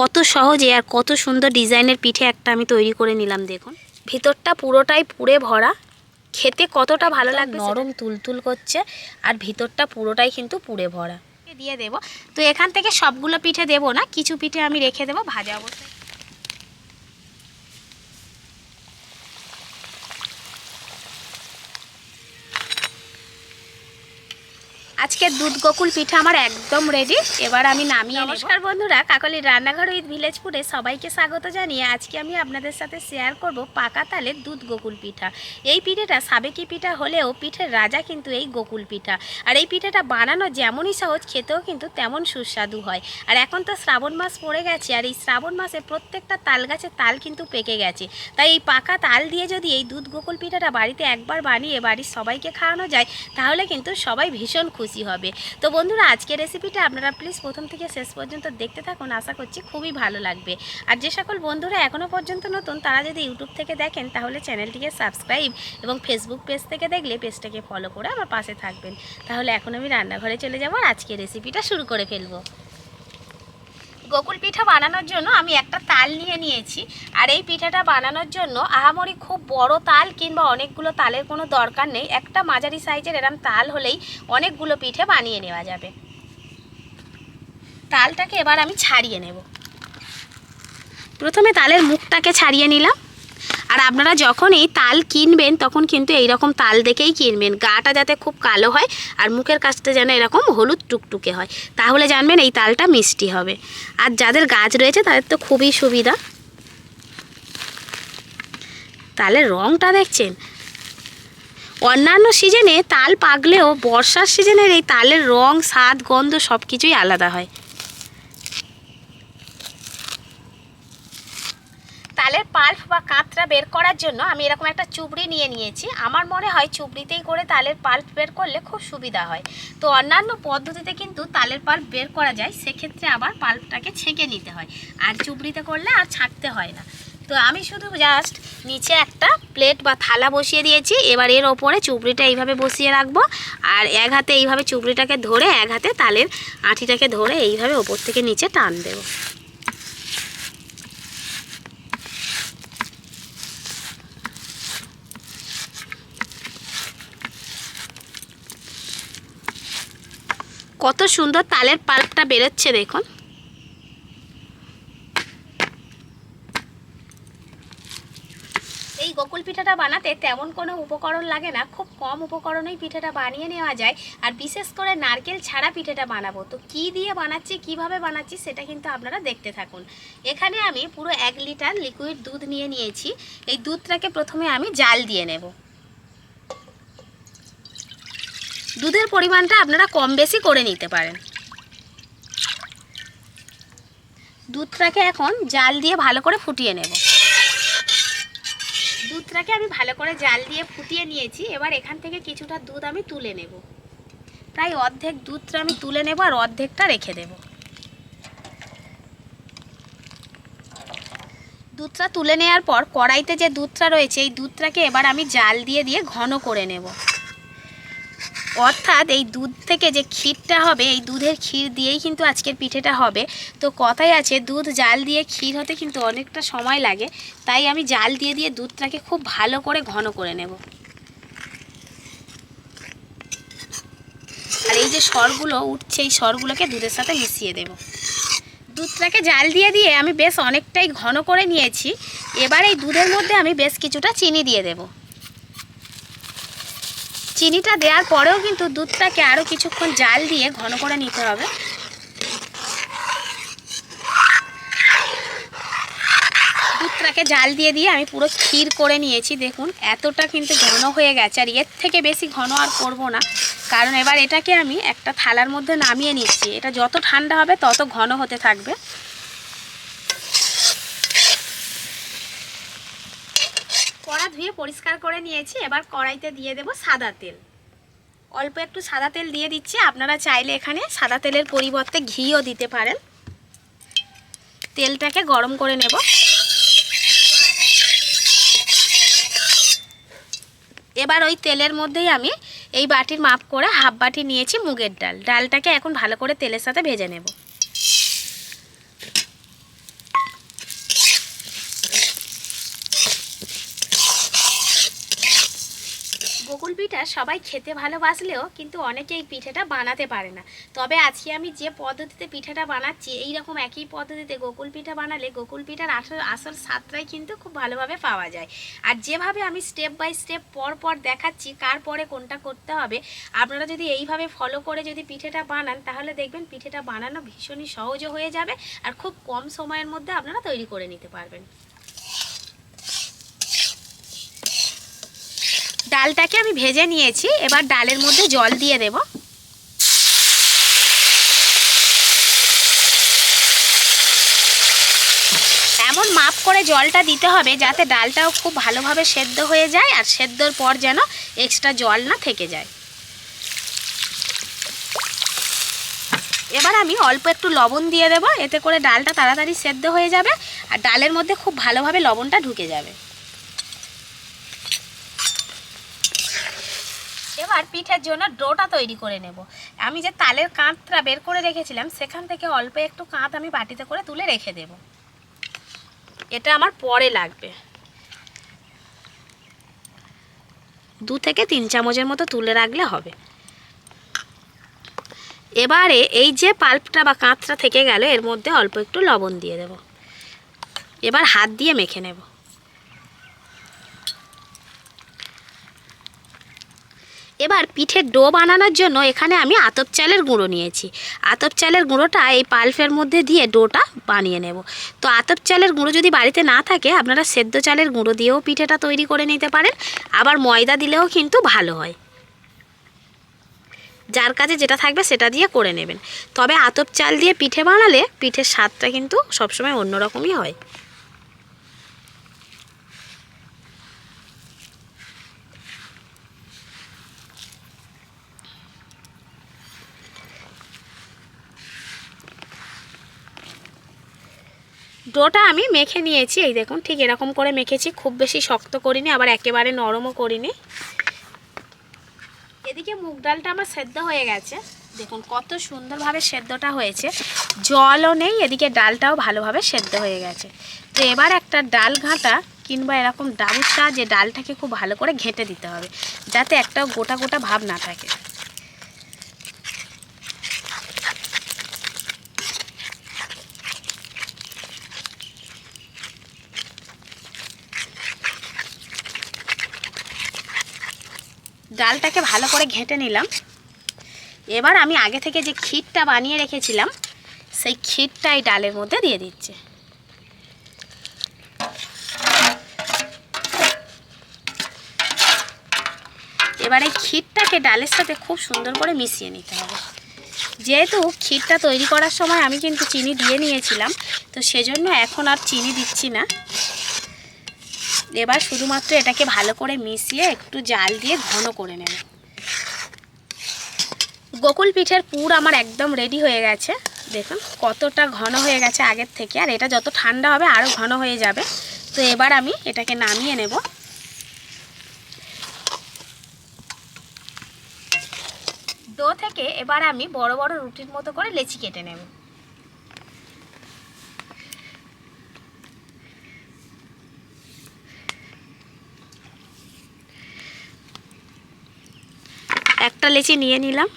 কত সহজে আর কত সুন্দর ডিজাইনের পিঠে একটা আমি তৈরি করে নিলাম দেখুন। ভিতরটা পুরোটাই পুড়ে ভরা। খেতে কতটা ভালো লাগবে নরম তুলতুল করছে আর ভিতরটা পুরোটাই কিন্তু পুড়ে ভরা। দিয়ে দেব। তো এখান থেকে সবগুলো পিঠে দেব না কিছু পিঠে আমি রেখে দেবো ভাজা অবস্থায়। আজকের দুধ গোকুল পিঠা আমার একদম রেডি এবার আমি নামিয়ে নমস্কার বন্ধুরা কাকলির রান্নাঘর উইথ ভিলেজপুরে সবাইকে স্বাগত জানিয়ে আজকে আমি আপনাদের সাথে শেয়ার করব পাকা তালের দুধ গোকুল পিঠা। এই পিঠেটা সাবেকি পিঠা হলেও পিঠের রাজা কিন্তু এই গোকুল পিঠা। আর এই পিঠাটা বানানো যেমনই সহজ, খেতেও কিন্তু তেমন সুস্বাদু হয়। আর এখন তো শ্রাবণ মাস পড়ে গেছে, আর এই শ্রাবণ মাসে প্রত্যেকটা তাল গাছে তাল কিন্তু পেকে গেছে। তাই এই পাকা তাল দিয়ে যদি এই দুধ গোকুল পিঠাটা বাড়িতে একবার বানিয়ে বাড়ির সবাইকে খাওয়ানো যায়, তাহলে কিন্তু সবাই ভীষণ খুশি। হবে। তো বন্ধুরা, আজকের রেসিপিটা আপনারা প্লিজ প্রথম থেকে শেষ পর্যন্ত দেখতে থাকুন, আশা করছি খুবই ভালো লাগবে। আর যে সকল বন্ধুরা এখনও পর্যন্ত নতুন, তারা যদি ইউটিউব থেকে দেখেন, তাহলে চ্যানেলটিকে সাবস্ক্রাইব এবং ফেসবুক পেজ থেকে দেখলে পেজটাকে ফলো করে আমার পাশে থাকবেন। তাহলে এখন আমি রান্নাঘরে চলে যাব আর আজকের রেসিপিটা শুরু করে ফেলব। গোকুল পিঠা বানানোর জন্য আমি একটা তাল নিয়ে নিয়েছি। আর এই পিঠাটা বানানোর জন্য আহামরি খুব বড় তাল কিংবা অনেকগুলো তালের কোনো দরকার নেই। একটা মাঝারি সাইজের এরম তাল হলেই অনেকগুলো পিঠে বানিয়ে নেওয়া যাবে। তালটাকে এবার আমি ছাড়িয়ে নেব। প্রথমে তালের মুখটাকে ছাড়িয়ে নিলাম। আর আপনারা যখন এই তাল কিনবেন, তখন কিন্তু এই রকম তাল দেখেই কিনবেন। গাটা যাতে খুব কালো হয় আর মুখের কাছটা যেন এরকম হলুদ টুকটুকে হয়। তাহলে জানবেন এই তালটা মিষ্টি হবে। আর যাদের গাছ রয়েছে, তাদের তো খুবই সুবিধা। তালের রঙটা দেখছেন? অন্যান্য সিজনে তাল পাকলেও বর্ষার সিজনের এই তালের রং, স্বাদ, গন্ধ সব কিছুই আলাদা হয় তালের পাল্প বা কাঁচরা বের করার জন্য আমি এরকম একটা চুবড়ি নিয়ে নিয়েছি। আমার মনে হয় চুবড়িতেই করে তালের পাল্প বের করলে খুব সুবিধা হয়। তো অন্যান্য পদ্ধতিতে কিন্তু তালের পাল্প বের করা যায়, সেক্ষেত্রে আবার পাল্পটাকে ছেঁকে নিতে হয়। আর চুবড়িতে করলে আর ছাঁকতে হয় না। তো আমি শুধু জাস্ট নিচে একটা প্লেট বা থালা বসিয়ে দিয়েছি। এবার এর ওপরে চুবড়িটা এইভাবে বসিয়ে রাখব। আর এক হাতে এইভাবে চুবড়িটাকে ধরে, এক হাতে তালের আঁটিটাকে ধরে এইভাবে ওপর থেকে নিচে টান দেবো। কত সুন্দর তালের পাল্পটা বেরোচ্ছে দেখুন। এই গোকুল পিঠাটা বানাতে তেমন কোনো উপকরণ লাগে না, খুব কম উপকরণেই পিঠাটা বানিয়ে নেওয়া যায়, আর বিশেষ করে নারকেল ছাড়া পিঠাটা বানাবো। তো কি দিয়ে বানাচ্ছি, কীভাবে বানাচ্ছি সেটা কিন্তু আপনারা দেখতে থাকুন। এখানে আমি পুরো এক লিটার লিকুইড দুধ নিয়ে নিয়েছি। এই দুধটাকে প্রথমে আমি জাল দিয়ে নেব। দুধের পরিমাণটা আপনারা কম বেশি করে নিতে পারেন। দুধটাকে এখন জাল দিয়ে ভালো করে ফুটিয়ে নেব। দুধটাকে আমি ভালো করে জাল দিয়ে ফুটিয়ে নিয়েছি। এবার এখান থেকে কিছুটা দুধ আমি তুলে নেব। প্রায় অর্ধেক দুধটা আমি তুলে নেব আর অর্ধেকটা রেখে দেব। দুধটা তুলে নেওয়ার পর কড়াইতে যে দুধটা রয়েছে, এই দুধটাকে এবার আমি জাল দিয়ে দিয়ে ঘন করে নেব। অর্থাৎ এই দুধ থেকে যে ক্ষীরটা হবে, এই দুধের ক্ষীর দিয়েই কিন্তু আজকের পিঠেটা হবে। তো কথাই আছে, দুধ জাল দিয়ে ক্ষীর হতে কিন্তু অনেকটা সময় লাগে। তাই আমি জাল দিয়ে দিয়ে দুধটাকে খুব ভালো করে ঘন করে নেব। আর এই যে সরগুলো উঠছে, এই সরগুলোকে দুধের সাথে মিশিয়ে দেব। দুধটাকে জাল দিয়ে দিয়ে আমি বেশ অনেকটাই ঘন করে নিয়েছি। এবার এই দুধের মধ্যে আমি বেশ কিছুটা চিনি দিয়ে দেবো। চিনিটা দেওয়ার পরেও কিন্তু দুধটাকে আরও কিছুক্ষণ জাল দিয়ে ঘন করে নিতে হবে। দুধটাকে জাল দিয়ে দিয়ে আমি পুরো ক্ষীর করে নিয়েছি, দেখুন, এতটা কিন্তু ঘন হয়ে গেছে, আর এর থেকে বেশি ঘন আর করব না। কারণ এবার এটাকে আমি একটা থালার মধ্যে নামিয়ে নিচ্ছি, এটা যত ঠান্ডা হবে তত ঘন হতে থাকবে। ধুয়ে পরিষ্কার করে নিয়েছি, এবার কড়াইতে দিয়ে দেব সাদা তেল। অল্প একটু সাদা তেল দিয়ে দিচ্ছি, আপনারা চাইলে এখানে সাদা তেলের পরিবর্তে ঘিও দিতে পারেন। তেলটাকে গরম করে নেব। এবার ওই তেলের মধ্যেই আমি এই বাটির মাপ করে হাফ বাটি নিয়েছি মুগের ডাল। ডালটাকে এখন ভালো করে তেলের সাথে ভেজে নেব। গোকুল পিঠা সবাই খেতে ভালোবাসলেও কিন্তু অনেকে এই পিঠাটা বানাতে পারে না। তবে আজকে আমি যে পদ্ধতিতে পিঠাটা বানাচ্ছি এই রকম একই পদ্ধতিতে গোকুল পিঠা বানালে গোকুল পিঠার আসল আসল স্বাদটাই কিন্তু খুব ভালোভাবে পাওয়া যায়। আর যেভাবে আমি স্টেপ বাই স্টেপ পর পর দেখাচ্ছি, কার পরে কোনটা করতে হবে, আপনারা যদি এইভাবে ফলো করে যদি পিঠেটা বানান, তাহলে দেখবেন পিঠেটা বানানো ভীষণই সহজও হয়ে যাবে আর খুব কম সময়ের মধ্যে আপনারা তৈরি করে নিতে পারবেন। ডালটাকে আমি ভেজে নিয়েছি, এবার ডালের মধ্যে জল দিয়ে দেব। এমন মাপ করে জলটা দিতে হবে যাতে ডালটাও খুব ভালোভাবে সেদ্ধ হয়ে যায় আর সেদ্ধর পর যেন এক্সট্রা জল না থেকে যায়। এবার আমি অল্প একটু লবণ দিয়ে দেবো, এতে করে ডালটা তাড়াতাড়ি সেদ্ধ হয়ে যাবে আর ডালের মধ্যে খুব ভালোভাবে লবণটা ঢুকে যাবে। এবার পিঠের জন্য ডোটা তৈরি করে নেব। আমি যে তালের কাঁধটা বের করে রেখেছিলাম, সেখান থেকে অল্প একটু কাঁধ আমি বাটিতে করে তুলে রেখে দেব। এটা আমার পরে লাগবে। দু থেকে তিন চামচের মতো তুলে রাখলে হবে। এবারে এই যে পাল্পটা বা কাঁচটা থেকে গেল, এর মধ্যে অল্প একটু লবণ দিয়ে দেব। এবার হাত দিয়ে মেখে নেব। এবার পিঠের ডো বানানোর জন্য এখানে আমি আতপ চালের গুঁড়ো নিয়েছি। আতপ চালের গুঁড়োটা এই পাল্পের মধ্যে দিয়ে ডোটা বানিয়ে নেব। তো আতপ চালের গুঁড়ো যদি বাড়িতে না থাকে, আপনারা সেদ্ধ চালের গুঁড়ো দিয়েও পিঠেটা তৈরি করে নিতে পারেন। আবার ময়দা দিলেও কিন্তু ভালো হয়। যার কাছে যেটা থাকবে সেটা দিয়ে করে নেবেন। তবে আতপ চাল দিয়ে পিঠে বানালে পিঠের স্বাদটা কিন্তু সবসময় অন্যরকমই হয়। ডোটা আমি মেখে নিয়েছি, এই দেখুন, ঠিক এরকম করে মেখেছি, খুব বেশি শক্ত করিনি, আবার একেবারে নরমও করিনি। এদিকে মুগ ডালটা আমার সেদ্ধ হয়ে গেছে। দেখুন, কত সুন্দরভাবে সেদ্ধটা হয়েছে। জলও নেই, এদিকে ডালটাও ভালোভাবে সেদ্ধ হয়ে গেছে। তো এবার একটা ডাল ঘাঁটা কিংবা এরকম ডাবুর সাহায্যে ডালটাকে খুব ভালো করে ঘেঁটে দিতে হবে, যাতে একটা গোটা গোটা ভাব না থাকে। ডালটাকে ভালো করে ঘেঁটে নিলাম। এবার আমি আগে থেকে যে ক্ষীরটা বানিয়ে রেখেছিলাম, সেই ক্ষীরটা এই ডালের মধ্যে দিয়ে দিচ্ছে। এবার এই ক্ষীরটাকে ডালের সাথে খুব সুন্দর করে মিশিয়ে নিতে হবে। যেহেতু ক্ষীরটা তৈরি করার সময় আমি কিন্তু চিনি দিয়ে নিয়েছিলাম, তো সেজন্য এখন আর চিনি দিচ্ছি না। এবার শুধুমাত্র এটাকে ভালো করে মিশিয়ে একটু জাল দিয়ে ঘন করে নেব। গোকুল পিঠের পুর আমার একদম রেডি হয়ে গেছে। দেখুন, কতটা ঘন হয়ে গেছে আগের থেকে। আর এটা যত ঠান্ডা হবে আরও ঘন হয়ে যাবে। তো এবার আমি এটাকে নামিয়ে নেব। ডো থেকে এবার আমি বড় বড় রুটির মতো করে লেচি কেটে নেব। একটা লেচি নিয়ে নিলাম।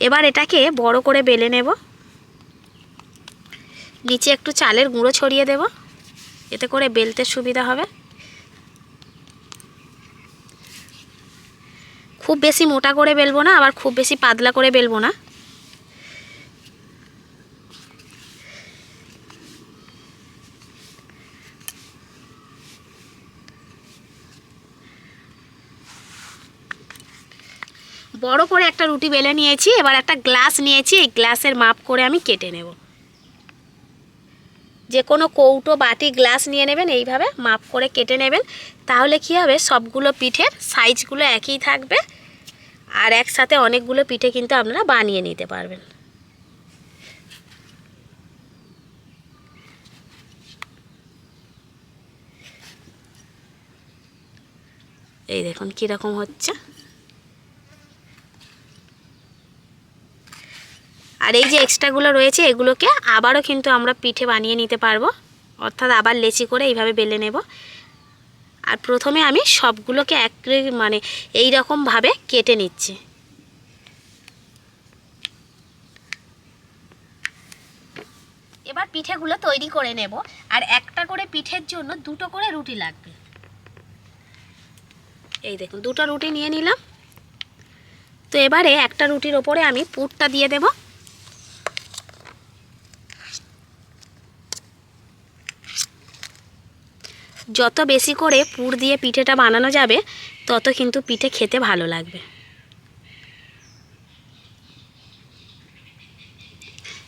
এবার এটাকে বড় করে বেলে নেব। নিচে একটু চালের গুঁড়ো ছড়িয়ে দেব। এতে করে বেলতে সুবিধা হবে। খুব বেশি মোটা করে বেলবো না, আবার খুব বেশি পাতলা করে বেলবো না। বড় করে একটা রুটি বেলে নিয়েছি, এবার একটা গ্লাস নিয়েছি, এই গ্লাসের মাপ করে আমি কেটে নেব। যে কোনো কৌটো বাটি গ্লাস নিয়ে নেবেন, এইভাবে মাপ করে কেটে নেবেন। তাহলে কী হবে, সবগুলো পিঠের সাইজগুলো একই থাকবে, আর একসাথে অনেকগুলো পিঠে কিন্তু আপনারা বানিয়ে নিতে পারবেন। এই দেখুন কীরকম হচ্ছে। আর এই যে এক্সট্রাগুলো রয়েছে, এগুলোকে আবারও কিন্তু আমরা পিঠে বানিয়ে নিতে পারব। অর্থাৎ আবার লেচি করে এইভাবে বেলে নেব। আর প্রথমে আমি সবগুলোকে এক মানে এই রকমভাবে কেটে নিচ্ছি। এবার পিঠেগুলো তৈরি করে নেব। আর একটা করে পিঠের জন্য দুটো করে রুটি লাগবে। এই দেখুন, দুটো রুটি নিয়ে নিলাম। তো এবারে একটা রুটির ওপরে আমি পুরটা দিয়ে দেব। যত বেশি করে পুর দিয়ে পিঠেটা বানানো যাবে, তত কিন্তু পিঠে খেতে ভালো লাগবে।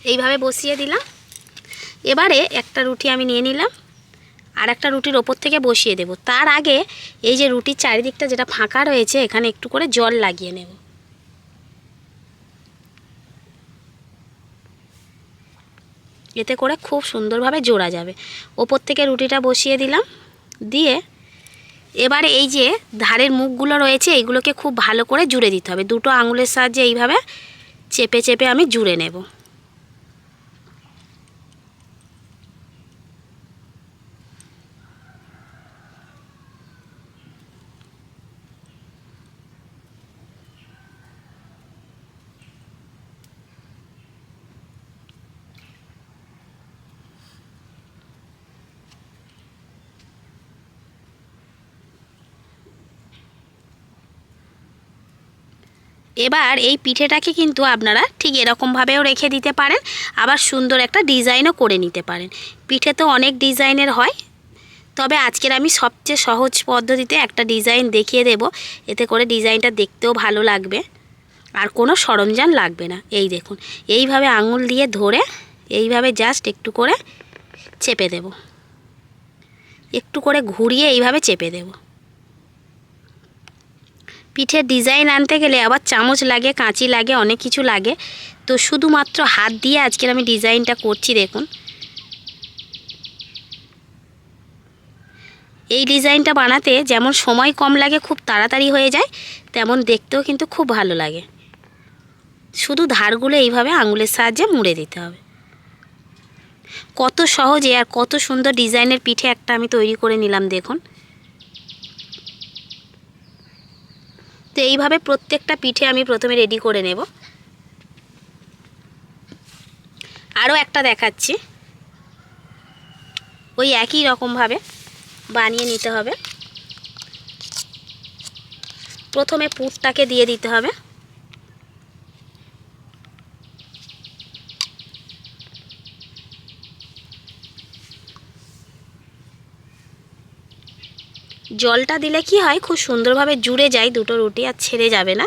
এইভাবে বসিয়ে দিলাম। এবারে একটা রুটি আমি নিয়ে নিলাম, আর একটা রুটির ওপর থেকে বসিয়ে দেব। তার আগে এই যে রুটির চারিদিকটা যেটা ফাঁকা রয়েছে, এখানে একটু করে জল লাগিয়ে নেব। এতে করে খুব সুন্দরভাবে জোড়া যাবে। ওপর থেকে রুটিটা বসিয়ে দিলাম। দিয়ে এবারে এই যে ধারের মুখগুলো রয়েছে এইগুলোকে খুব ভালো করে জুড়ে দিতে হবে। দুটো আঙুলের সাহায্যে এইভাবে চেপে চেপে আমি জুড়ে নেব। এবার এই পিঠেটাকে কিন্তু আপনারা ঠিক এরকমভাবেও রেখে দিতে পারেন, আবার সুন্দর একটা ডিজাইনও করে নিতে পারেন। পিঠে তো অনেক ডিজাইনের হয়, তবে আজকের আমি সবচেয়ে সহজ পদ্ধতিতে একটা ডিজাইন দেখিয়ে দেব, এতে করে ডিজাইনটা দেখতেও ভালো লাগবে, আর কোনো সরঞ্জাম লাগবে না। এই দেখুন, এইভাবে আঙুল দিয়ে ধরে এইভাবে জাস্ট একটু করে চেপে দেব। একটু করে ঘুরিয়ে এইভাবে চেপে দেবো। পিঠের ডিজাইন আনতে গেলে আবার চামচ লাগে, কাঁচি লাগে, অনেক কিছু লাগে। তো শুধুমাত্র হাত দিয়ে আজকের আমি ডিজাইনটা করছি, দেখুন। এই ডিজাইনটা বানাতে যেমন সময় কম লাগে, খুব তাড়াতাড়ি হয়ে যায়, তেমন দেখতেও কিন্তু খুব ভালো লাগে। শুধু ধারগুলো এইভাবে আঙুলের সাহায্যে মুড়ে দিতে হবে। কত সহজে আর কত সুন্দর ডিজাইনের পিঠে একটা আমি তৈরি করে নিলাম, দেখুন। তো এইভাবে প্রত্যেকটা পিঠে আমি প্রথমে রেডি করে নেব। আরও একটা দেখাচ্ছি। ওই একই রকমভাবে বানিয়ে নিতে হবে। প্রথমে পুরটাকে দিয়ে দিতে হবে। জলটা দিলে কি হয় খুব সুন্দরভাবে জুড়ে যায় দুটো রুটি আর ছেড়ে যাবে না।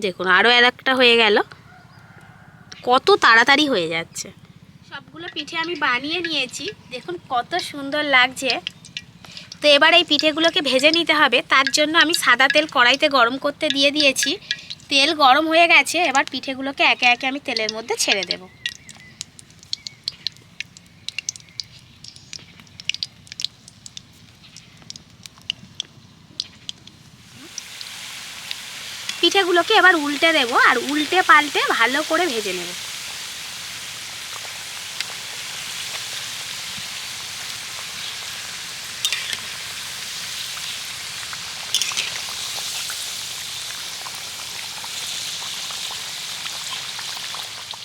দেখুন আরও এক একটা হয়ে গেল। কত তাড়াতাড়ি হয়ে যাচ্ছে। সবগুলো পিঠে আমি বানিয়ে নিয়েছি। দেখুন, কত সুন্দর লাগছে। তো এবার এই পিঠেগুলোকে ভেজে নিতে হবে। তার জন্য আমি সাদা তেল কড়াইতে গরম করতে দিয়ে দিয়েছি। তেল গরম হয়ে গেছে। এবার পিঠেগুলোকে একে একে আমি তেলের মধ্যে ছেড়ে দেবো। পিঠেগুলোকে এবার উল্টে দেব আর উল্টে পাল্টে ভালো করে ভেজে নেব।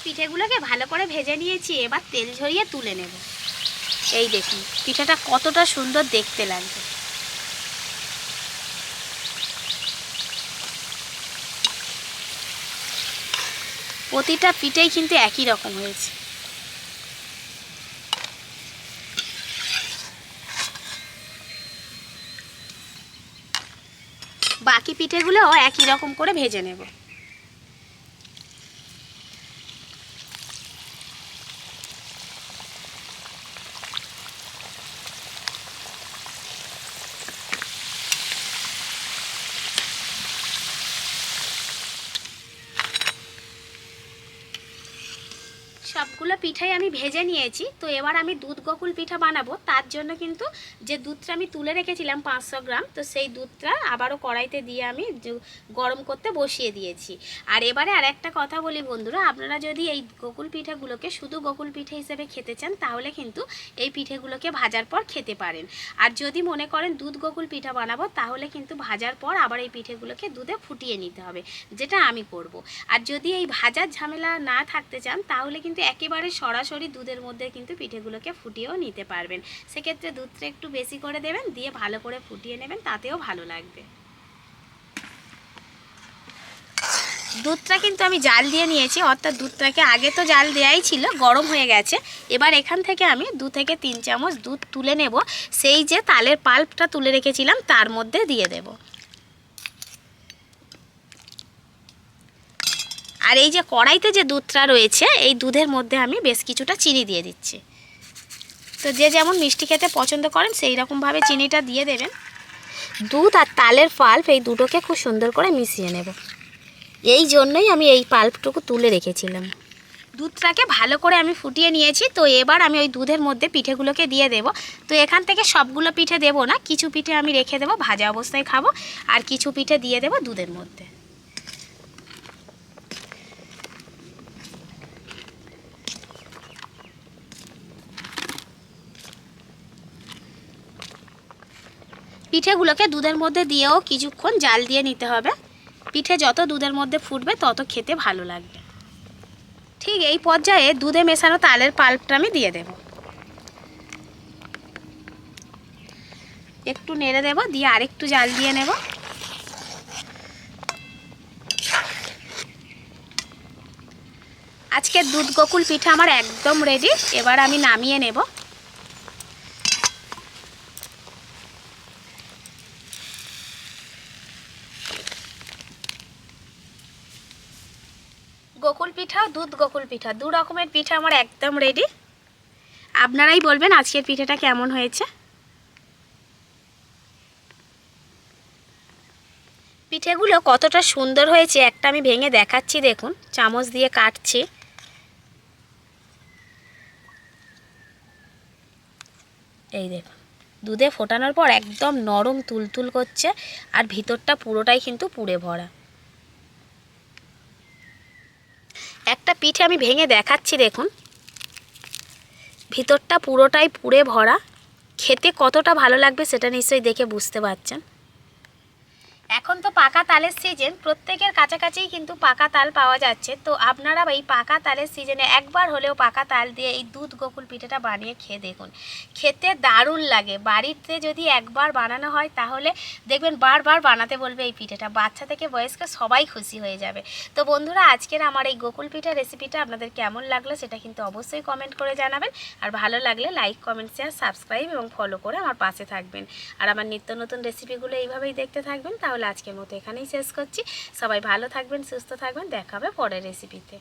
পিঠেগুলোকে ভালো করে ভেজে নিয়েছি, এবার তেল ঝরিয়ে তুলে নেব। এই দেখুন, পিঠাটা কতটা সুন্দর দেখতে লাগবে প্রতিটা পিঠেই কিন্তু একই রকম হয়েছে। বাকি পিঠেগুলোও একই রকম করে ভেজে নেব। সবগুলো পিঠাই আমি ভেজে নিয়েছি। তো এবার আমি দুধ গোকুল পিঠা বানাবো। তার জন্য কিন্তু যে দুধটা আমি তুলে রেখেছিলাম পাঁচশো গ্রাম, তো সেই দুধটা আবারও কড়াইতে দিয়ে আমি গরম করতে বসিয়ে দিয়েছি। আর এবারে আর একটা কথা বলি বন্ধুরা, আপনারা যদি এই গোকুল পিঠাগুলোকে শুধু গোকুল পিঠে হিসেবে খেতে চান, তাহলে কিন্তু এই পিঠেগুলোকে ভাজার পর খেতে পারেন। আর যদি মনে করেন দুধ গোকুল পিঠা বানাবো, তাহলে কিন্তু ভাজার পর আবার এই পিঠেগুলোকে দুধে ফুটিয়ে নিতে হবে, যেটা আমি করব। আর যদি এই ভাজার ঝামেলা না থাকতে চান, তাহলে কিন্তু একেবারে সরাসরি দুধের মধ্যে কিন্তু পিঠেগুলোকে ফুটিয়েও নিতে পারবেন। সেক্ষেত্রে দুধটা একটু বেশি করে দেবেন, দিয়ে ভালো করে ফুটিয়ে নেবেন, তাতেও ভালো লাগবে। দুধটা কিন্তু আমি জাল দিয়ে নিয়েছি, অর্থাৎ দুধটাকে আগে তো জাল দেওয়াই ছিল, গরম হয়ে গেছে। এবার এখান থেকে আমি দু থেকে তিন চামচ দুধ তুলে নেব। সেই যে তালের পাল্পটা তুলে রেখেছিলাম, তার মধ্যে দিয়ে দেব। আর এই যে কড়াইতে যে দুধটা রয়েছে, এই দুধের মধ্যে আমি বেশ কিছুটা চিনি দিয়ে দিচ্ছি। তো যে যেমন মিষ্টি খেতে পছন্দ করেন সেই রকমভাবে চিনিটা দিয়ে দেবেন। দুধ আর তালের পাল্প এই দুটোকে খুব সুন্দর করে মিশিয়ে নেব। এই জন্যই আমি এই পাল্পটুকু তুলে রেখেছিলাম। দুধটাকে ভালো করে আমি ফুটিয়ে নিয়েছি, তো এবার আমি ওই দুধের মধ্যে পিঠেগুলোকে দিয়ে দেব। তো এখান থেকে সবগুলো পিঠে দেব না, কিছু পিঠে আমি রেখে দেবো, ভাজা অবস্থায় খাব, আর কিছু পিঠে দিয়ে দেবো দুধের মধ্যে। পিঠেগুলোকে দুধের মধ্যে দিয়েও কিছুক্ষণ জাল দিয়ে নিতে হবে। পিঠে যত দুধের মধ্যে ফুটবে, তত খেতে ভালো লাগবে। ঠিক এই পর্যায়ে দুধে মেশানো তালের পাল্পটা আমি দিয়ে দেব। একটু নেড়ে দেব, দিয়ে আরেকটু জাল দিয়ে নেব। আজকের দুধ গোকুল পিঠা আমার একদম রেডি এবার আমি নামিয়ে নেব। পিঠাও দুধ গোকুল পিঠা, দু রকমের পিঠা আমার একদম রেডি আপনারাই বলবেন আজকের পিঠাটা কেমন হয়েছে। পিঠেগুলো কতটা সুন্দর হয়েছে একটা আমি ভেঙে দেখাচ্ছি, দেখুন, চামচ দিয়ে কাটছি। এই দেখুন, দুধে ফোটানোর পর একদম নরম তুলতুল করছে আর ভিতরটা পুরোটাই কিন্তু পুড়ে ভরা। একটা পিঠে আমি ভেঙে দেখাচ্ছি, দেখুন। ভিতরটা পুরোটাই পুড়ে ভরা। খেতে কতটা ভালো লাগবে সেটা নিশ্চয়ই দেখে বুঝতে পারছেন। এখন তো পাকা তালের সিজন প্রত্যেকের কাছাকাছিই কিন্তু পাকা তাল পাওয়া যাচ্ছে। তো আপনারা এই পাকা তালের সিজনে একবার হলেও পাকা তাল দিয়ে এই দুধ গোকুল পিঠেটা বানিয়ে খেয়ে দেখুন। খেতে দারুণ লাগে। বাড়িতে যদি একবার বানানো হয়, তাহলে দেখবেন বারবার বানাতে বলবে এই পিঠেটা। বাচ্চা থেকে বয়স্ক সবাই খুশি হয়ে যাবে। তো বন্ধুরা, আজকের আমার এই গোকুল পিঠা রেসিপিটা আপনাদের কেমন লাগল সেটা কিন্তু অবশ্যই কমেন্ট করে জানাবেন। আর ভালো লাগলে লাইক কমেন্ট শেয়ার সাবস্ক্রাইব এবং ফলো করে আমার পাশে থাকবেন। আর আমার নিত্য নতুন রেসিপিগুলো এইভাবেই দেখতে থাকবেন, তাহলে আজকের মতো এখানেই শেষ করছি। সবাই ভালো থাকবেন সুস্থ থাকবেন। দেখাবে পরের রেসিপিতে